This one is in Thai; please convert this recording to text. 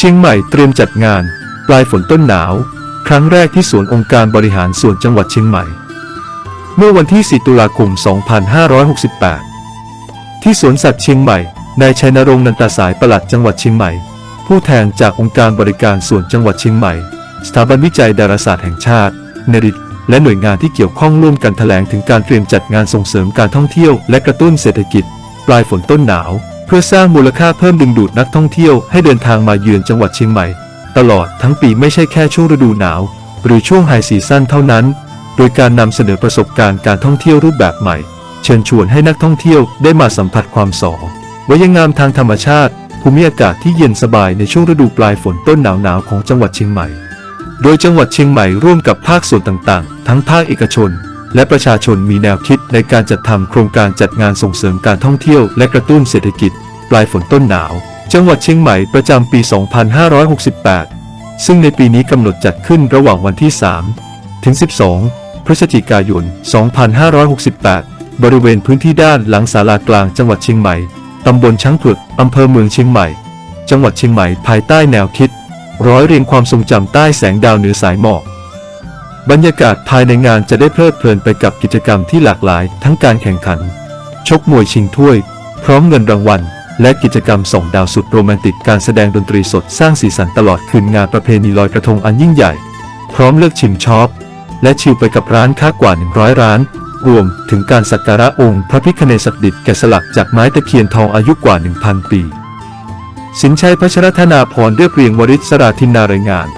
เชียงใหม่เตรียมจัดงาน ปลายฝนต้นหนาว ครั้งแรกที่สวนองค์การบริหารส่วนจังหวัดเชียงใหม่ เมื่อวันที่ 4 ตุลาคม 2568 ที่สวนสัตว์เชียงใหม่นายชัยนรงค์นันตาสายปลัดจังหวัดเชียงใหม่ ผู้แทนจากองค์การบริการส่วนจังหวัดเชียงใหม่ สถาบันวิจัยดาราศาสตร์แห่งชาติเนริตและหน่วยงานที่เกี่ยวข้องร่วมกันแถลงถึงการเตรียมจัดงานส่งเสริมการท่องเที่ยวและกระตุ้นเศรษฐกิจ ปลายฝนต้นหนาว เพื่อสร้างมูลค่าเพิ่มดึงดูดนักท่องเที่ยวให้เดินทางมาเยือนจังหวัดเชียงใหม่ ตลอดทั้งปีไม่ใช่แค่ช่วงฤดูหนาว หรือช่วงไฮซีซั่นเท่านั้น โดยการนำเสนอประสบการณ์การท่องเที่ยวรูปแบบใหม่ เชิญชวนให้นักท่องเที่ยวได้มาสัมผัสความสอวยงามทางธรรมชาติ ภูมิอากาศที่เย็นสบายในช่วงฤดูปลายฝนต้นหนาวๆของจังหวัดเชียงใหม่ โดยจังหวัดเชียงใหม่ร่วมกับภาคส่วนต่างๆ ทั้งภาคเอกชน และประชาชนมีแนวคิด ในการจัดทำโครงการจัดงานส่งเสริมการท่องเที่ยวและกระตุ้นเศรษฐกิจ ปลายฝนต้นหนาว จังหวัดเชียงใหม่ประจำปี 2568 ซึ่งในปีนี้กำหนดจัดขึ้นระหว่างวันที่ 3 ถึง 12 พฤศจิกายน 2568 บริเวณพื้นที่ด้านหลังศาลากลางจังหวัดเชียงใหม่ ตำบลช้างเผือกอำเภอเมืองเชียงใหม่ จังหวัดเชียงใหม่ภายใต้แนวคิด ร้อยเรียงความทรงจำใต้แสงดาวเหนือสายหมอก บรรยากาศภายในงานจะได้เพลิดเพลินไปกับกิจกรรมที่หลากหลาย ทั้งการแข่งขัน ชกมวยชิงถ้วย พร้อมเงินรางวัล และกิจกรรมส่องดาวสุดโรแมนติกการแสดงดนตรีสดสร้างสีสันตลอดคืนงานประเพณีลอยกระทงอันยิ่งใหญ่ พร้อมเลือกชิมชอบและชิลไปกับร้านค้ากว่า 100 ร้าน รวมถึงการสักการะองค์พระพิฆเนศดิ์สิทธิ์แกะสลักจากไม้ตะเคียนทองอายุกว่า 1,000 ปี สินชัยพัชรธนาพรเรียบเรียงวริศราธินนารายงาน